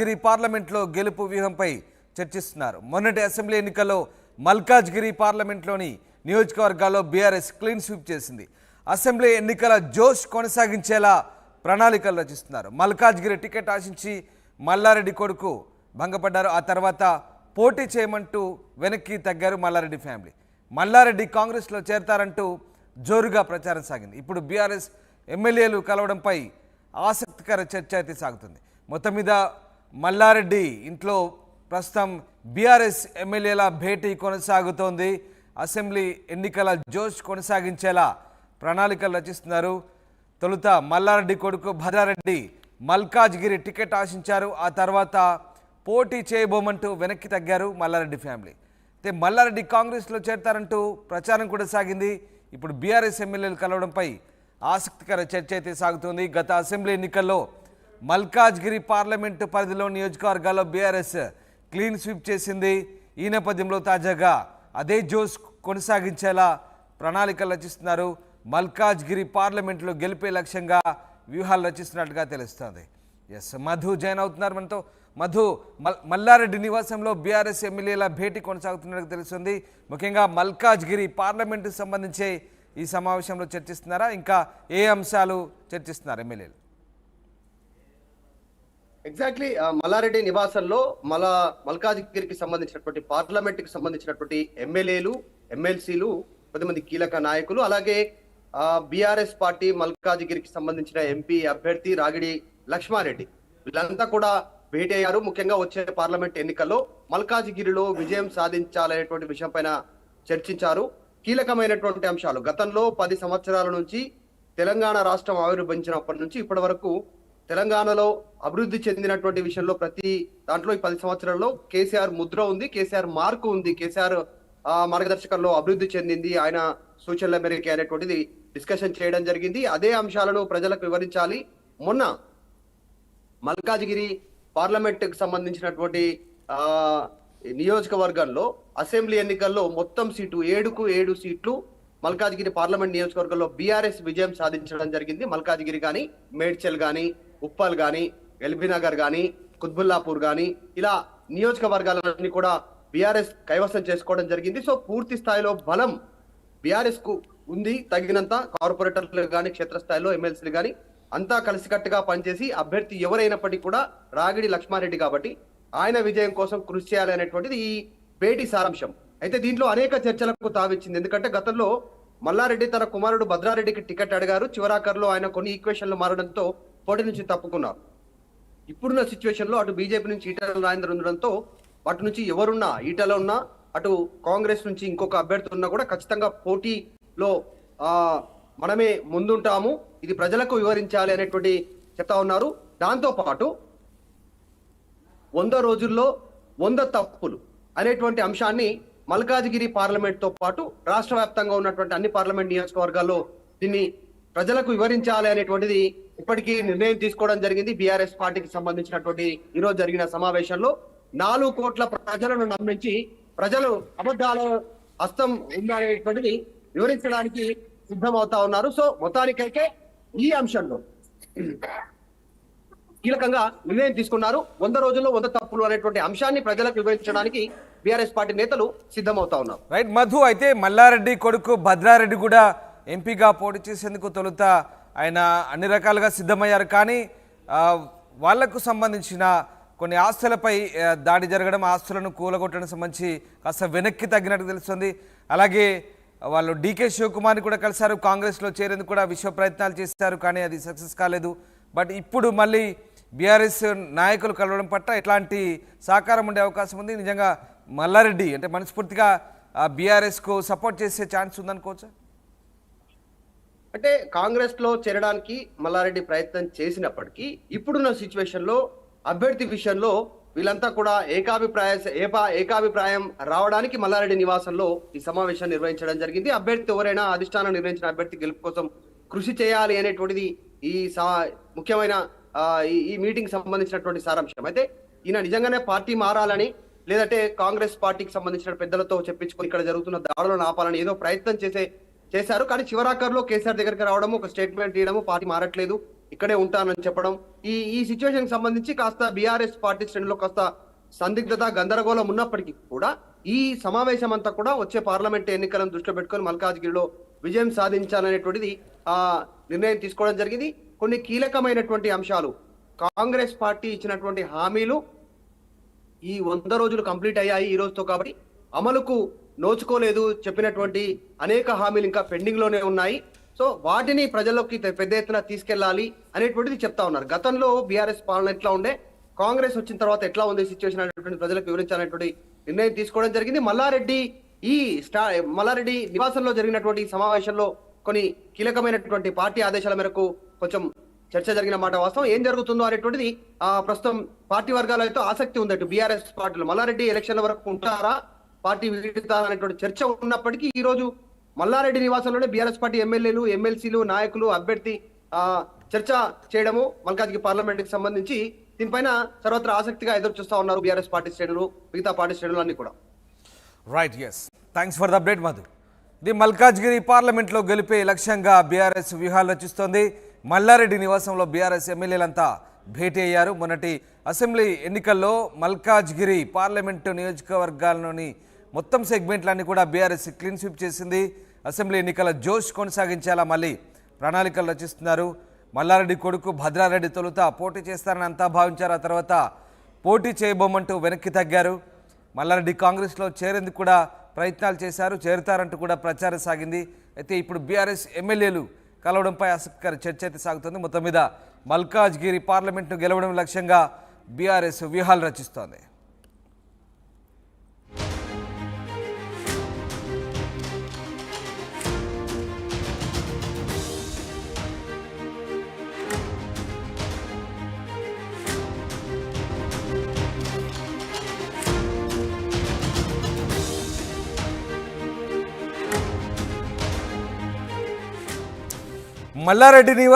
గిరి పార్లమెంట్లో గెలుపు వ్యూహంపై చర్చిస్తున్నారు. మొన్నటి అసెంబ్లీ ఎన్నికల్లో మల్కాజ్గిరి పార్లమెంట్లోని నియోజకవర్గాల్లో బీఆర్ఎస్ క్లీన్ స్వీప్ చేసింది. అసెంబ్లీ ఎన్నికల జోష్ కొనసాగించేలా ప్రణాళికలు రచిస్తున్నారు. మల్కాజ్గిరి టికెట్ ఆశించి మల్లారెడ్డి కొడుకు భంగపడ్డారు. ఆ తర్వాత పోటీ చేయమంటూ వెనక్కి తగ్గారు మల్లారెడ్డి ఫ్యామిలీ. మల్లారెడ్డి కాంగ్రెస్లో చేరతారంటూ జోరుగా ప్రచారం సాగింది. ఇప్పుడు బీఆర్ఎస్ ఎమ్మెల్యేలు కలవడంపై ఆసక్తికర చర్చ అయితే సాగుతుంది. మొత్తం మీద మల్లారెడ్డి ఇంట్లో ప్రస్తుతం బీఆర్ఎస్ ఎమ్మెల్యేల భేటీ కొనసాగుతోంది. అసెంబ్లీ ఎన్నికల జోష్ కొనసాగించేలా ప్రణాళికలు రచిస్తున్నారు. తొలుత మల్లారెడ్డి కొడుకు భద్రారెడ్డి మల్కాజ్గిరి టికెట్ ఆశించారు. ఆ తర్వాత పోటీ చేయబోమంటూ వెనక్కి తగ్గారు మల్లారెడ్డి ఫ్యామిలీ. అయితే మల్లారెడ్డి కాంగ్రెస్లో చేరతారంటూ ప్రచారం కూడా సాగింది. ఇప్పుడు బీఆర్ఎస్ ఎమ్మెల్యేలు కలవడంపై ఆసక్తికర చర్చ అయితే సాగుతోంది. గత అసెంబ్లీ ఎన్నికల్లో మల్కాజ్గిరి పార్లమెంటు పరిధిలో నియోజకవర్గాల్లో బీఆర్ఎస్ క్లీన్ స్వీప్ చేసింది. ఈ నేపథ్యంలో తాజాగా అదే జోస్ కొనసాగించేలా ప్రణాళికలు రచిస్తున్నారు. మల్కాజ్గిరి పార్లమెంట్లో గెలిపే లక్ష్యంగా వ్యూహాలు రచిస్తున్నట్టుగా తెలుస్తుంది. ఎస్ మధు జాయిన్ అవుతున్నారు మనతో. మధు మల్ మల్లారెడ్డి నివాసంలో బీఆర్ఎస్ ఎమ్మెల్యేల భేటీ కొనసాగుతున్నట్టు తెలుస్తుంది. ముఖ్యంగా మల్కాజ్గిరి పార్లమెంటుకు సంబంధించి ఈ సమావేశంలో చర్చిస్తున్నారా? ఇంకా ఏ అంశాలు చర్చిస్తున్నారు ఎమ్మెల్యేలు? ఎగ్జాక్ట్లీ మల్లారెడ్డి నివాసంలో మల మల్కాజ్గిరికి సంబంధించినటువంటి పార్లమెంట్కి సంబంధించినటువంటి ఎమ్మెల్యేలు ఎమ్మెల్సీలు కొద్దిమంది కీలక నాయకులు అలాగే బీఆర్ఎస్ పార్టీ మల్కాజ్గిరికి సంబంధించిన ఎంపీ అభ్యర్థి రాగిడి లక్ష్మారెడ్డి. వీళ్ళంతా కూడా భేటీ అయ్యారు. ముఖ్యంగా వచ్చే పార్లమెంట్ ఎన్నికల్లో మల్కాజ్గిరిలో విజయం సాధించాలనేటువంటి విషయం పైన చర్చించారు. కీలకమైనటువంటి అంశాలు. గతంలో పది సంవత్సరాల నుంచి తెలంగాణ రాష్ట్రం ఆవిర్భవించినప్పటి నుంచి ఇప్పటి వరకు తెలంగాణలో అభివృద్ధి చెందినటువంటి విషయంలో ప్రతి దాంట్లో ఈ పది సంవత్సరాల్లో కేసీఆర్ ముద్ర ఉంది కేసీఆర్ మార్కు ఉంది. కేసీఆర్ మార్గదర్శకంలో అభివృద్ధి చెందింది. ఆయన సూచనల మేరకు అనేటువంటిది డిస్కషన్ చేయడం జరిగింది. అదే అంశాలను ప్రజలకు వివరించాలి. మొన్న మల్కాజ్గిరి పార్లమెంట్కి సంబంధించినటువంటి ఆ నియోజకవర్గంలో అసెంబ్లీ ఎన్నికల్లో మొత్తం సీటు ఏడుకు ఏడు సీట్లు మల్కాజ్గిరి పార్లమెంట్ నియోజకవర్గంలో బీఆర్ఎస్ విజయం సాధించడం జరిగింది. మల్కాజ్గిరి కానీ మేడ్చల్ కానీ ఉప్పల్ గాని ఎల్బీనగర్ కానీ కుత్బుల్లాపూర్ కానీ ఇలా నియోజకవర్గాలన్నీ కూడా బీఆర్ఎస్ కైవసం చేసుకోవడం జరిగింది. సో పూర్తి స్థాయిలో బలం బీఆర్ఎస్కు ఉంది. తగినంత కార్పొరేటర్లు కానీ క్షేత్రస్థాయిలో ఎమ్మెల్సీలు కానీ అంతా కలిసికట్టుగా పనిచేసి అభ్యర్థి ఎవరైనప్పటికీ కూడా రాగిడి లక్ష్మారెడ్డి కాబట్టి ఆయన విజయం కోసం కృషి చేయాలి అనేటువంటిది ఈ భేటీ సారాంశం. అయితే దీంట్లో అనేక చర్చలకు తావిచ్చింది. ఎందుకంటే గతంలో మల్లారెడ్డి తన కుమారుడు భద్రారెడ్డికి టికెట్ అడిగారు. చివరాఖరులో ఆయన కొన్ని ఈక్వేషన్లు మారడంతో పోటీ నుంచి తప్పుకున్నారు. ఇప్పుడున్న సిచ్యువేషన్లో అటు బీజేపీ నుంచి ఈటల రాజేందర్ ఉండడంతో అటు నుంచి ఎవరున్నా ఈటల ఉన్నా అటు కాంగ్రెస్ నుంచి ఇంకొక అభ్యర్థి ఉన్నా కూడా ఖచ్చితంగా పోటీలో మనమే ముందుంటాము. ఇది ప్రజలకు వివరించాలి అనేటువంటి చెప్తా ఉన్నారు. దాంతోపాటు వంద రోజుల్లో వంద తప్పులు అనేటువంటి అంశాన్ని మల్కాజ్గిరి పార్లమెంట్తో పాటు రాష్ట్ర వ్యాప్తంగా ఉన్నటువంటి అన్ని పార్లమెంట్ నియోజకవర్గాల్లో దీన్ని ప్రజలకు వివరించాలి అనేటువంటిది ఇప్పటికీ నిర్ణయం తీసుకోవడం జరిగింది. బీఆర్ఎస్ పార్టీకి సంబంధించినటువంటి ఈరోజు జరిగిన సమావేశంలో నాలుగు కోట్ల ప్రజలను నమ్మించి ప్రజలు అబద్ధాల హస్తం ఉందనేటువంటిది వివరించడానికి సిద్ధమవుతా ఉన్నారు. సో మొత్తానికైతే ఈ అంశంలో కీలకంగా నిర్ణయం తీసుకున్నారు. వంద రోజుల్లో వంద తప్పులు అనేటువంటి అంశాన్ని ప్రజలకు వివరించడానికి బీఆర్ఎస్ పార్టీ నేతలు సిద్ధమవుతా ఉన్నారు. రైట్ మధు అయితే మల్లారెడ్డి కొడుకు భద్రారెడ్డి కూడా ఎంపీగా పోటీ చేసేందుకు తొలుత ఆయన అన్ని రకాలుగా సిద్ధమయ్యారు. కానీ వాళ్ళకు సంబంధించిన కొన్ని ఆస్తులపై దాడి జరగడం ఆస్తులను కూలగొట్టడం సంబంధించి కాస్త వెనక్కి తగ్గినట్టు తెలుస్తుంది. అలాగే వాళ్ళు డీకే శివకుమార్ని కూడా కలిశారు. కాంగ్రెస్లో చేరేందుకు కూడా విశ్వ ప్రయత్నాలు చేశారు. కానీ అది సక్సెస్ కాలేదు. బట్ ఇప్పుడు మళ్ళీ బీఆర్ఎస్ నాయకులు కలవడం పట్ల ఎట్లాంటి సహకారం ఉండే అవకాశం ఉంది. నిజంగా మల్లారెడ్డి అంటే మనస్ఫూర్తిగా బీఆర్ఎస్కు సపోర్ట్ చేసే ఛాన్స్ ఉందనుకోవచ్చా? అంటే కాంగ్రెస్లో చేరడానికి మల్లారెడ్డి ప్రయత్నం చేసినప్పటికీ ఇప్పుడున్న సిచ్యువేషన్లో అభ్యర్థి విషయంలో వీళ్ళంతా కూడా ఏకాభిప్రాయ ఏపా ఏకాభిప్రాయం రావడానికి మల్లారెడ్డి నివాసంలో ఈ సమావేశం నిర్వహించడం జరిగింది. అభ్యర్థి ఎవరైనా అధిష్టానం నిర్వహించిన అభ్యర్థి గెలుపు కోసం కృషి చేయాలి అనేటువంటిది ఈ సా- ముఖ్యమైన ఈ- ఈ మీటింగ్ సంబంధించినటువంటి సారాంశం. అయితే ఈయన నిజంగానే పార్టీ మారాలని లేదంటే కాంగ్రెస్ పార్టీకి సంబంధించిన పెద్దలతో చెప్పించుకొని ఇక్కడ జరుగుతున్న దాడులను ఆపాలని ఏదో ప్రయత్నం చేసే చేశారు. కానీ చివరాఖరులో కేసీఆర్ దగ్గరికి రావడము ఒక స్టేట్మెంట్ ఇవ్వడము పార్టీ మారట్లేదు. ఇక్కడే ఉంటానని చెప్పడం. ఈ ఈ సిచ్యువేషన్ సంబంధించి కాస్త బీఆర్ఎస్ పార్టీ శ్రేణిలో కాస్త సందిగ్ధత గందరగోళం ఉన్నప్పటికీ కూడా ఈ సమావేశం అంతా కూడా వచ్చే పార్లమెంట్ ఎన్నికలను దృష్టిలో పెట్టుకొని మల్కాజ్గిరిలో విజయం సాధించాలనేటువంటిది ఆ నిర్ణయం తీసుకోవడం జరిగింది. కొన్ని కీలకమైనటువంటి అంశాలు. కాంగ్రెస్ పార్టీ ఇచ్చినటువంటి హామీలు ఈ వంద రోజులు కంప్లీట్ అయ్యాయి ఈ రోజుతో కాబట్టి అమలుకు నోచుకోలేదు చెప్పినటువంటి అనేక హామీలు ఇంకా పెండింగ్లోనే ఉన్నాయి. సో వాటిని ప్రజల్లోకి పెద్ద ఎత్తున తీసుకెళ్ళాలి అనేటువంటిది చెప్తా ఉన్నారు. గతంలో బీఆర్ఎస్ పాలన ఎట్లా ఉండే కాంగ్రెస్ వచ్చిన తర్వాత ఎట్లా ఉంది సిచ్యువేషన్ అనేటువంటి ప్రజలకు వివరించాలనేటువంటి నిర్ణయం తీసుకోవడం జరిగింది. మల్లారెడ్డి ఈ స్టా మల్లారెడ్డి నివాసంలో జరిగినటువంటి సమావేశంలో కొన్ని కీలకమైనటువంటి పార్టీ ఆదేశాల మేరకు కొంచెం చర్చ జరిగిన మాట వాస్తవం. ఏం జరుగుతుందో అనేటువంటిది ఆ ప్రస్తుతం పార్టీ వర్గాలతో ఆసక్తి ఉంది అటు బీఆర్ఎస్ పార్టీలో. మల్లారెడ్డి ఎలక్షన్ల వరకు ఉంటారా? పార్టీ వీడుతా అనేటువంటి చర్చ ఉన్నప్పటికీ ఈ రోజు మల్లారెడ్డి నివాసంలోనే బీఆర్ఎస్ పార్టీ ఎమ్మెల్యేలు ఎమ్మెల్సీలు నాయకులు అభ్యర్థి ఆ చర్చ చేయడము మల్కాజ్గిరి పార్లమెంట్కి సంబంధించి దీనిపైన సర్వత్రా ఆసక్తిగా ఎదురు చూస్తా ఉన్నారు బీఆర్ఎస్ పార్టీ శ్రేణులు మిగతా పార్టీ శ్రేణులు అన్ని కూడా. Right yes thanks for the update Madhu the Malkajgiri పార్లమెంట్లో గెలిపే లక్ష్యంగా బీఆర్ఎస్ వ్యూహాలు రచిస్తోంది. మల్లారెడ్డి నివాసంలో బీఆర్ఎస్ ఎమ్మెల్యేలంతా భేటీ అయ్యారు మొన్నటి అసెంబ్లీ ఎన్నికల్లో మల్కాజ్గిరి పార్లమెంటు నియోజకవర్గాల్లోని మొత్తం సెగ్మెంట్లన్నీ కూడా బీఆర్ఎస్ క్లీన్ స్వీప్ చేసింది. అసెంబ్లీ ఎన్నికల జోష్ కొనసాగించేలా మళ్ళీ ప్రణాళికలు రచిస్తున్నారు. మల్లారెడ్డి కొడుకు భద్రారెడ్డి తొలుత పోటీ చేస్తారని అంతా భావించారు. ఆ తర్వాత పోటీ చేయబోమంటూ వెనక్కి తగ్గారు. మల్లారెడ్డి కాంగ్రెస్లో చేరేందుకు కూడా ప్రయత్నాలు చేశారు. చేరుతారంటూ కూడా ప్రచారం సాగింది. అయితే ఇప్పుడు బీఆర్ఎస్ ఎమ్మెల్యేలు కలవడంపై ఆసక్తికర చర్చ అయితే సాగుతుంది. మొత్తం మీద మల్కాజ్గిరి పార్లమెంట్ను గెలవడం లక్ష్యంగా బీఆర్ఎస్ వ్యూహాలు రచిస్తోంది. మల్లారెడ్డి నివా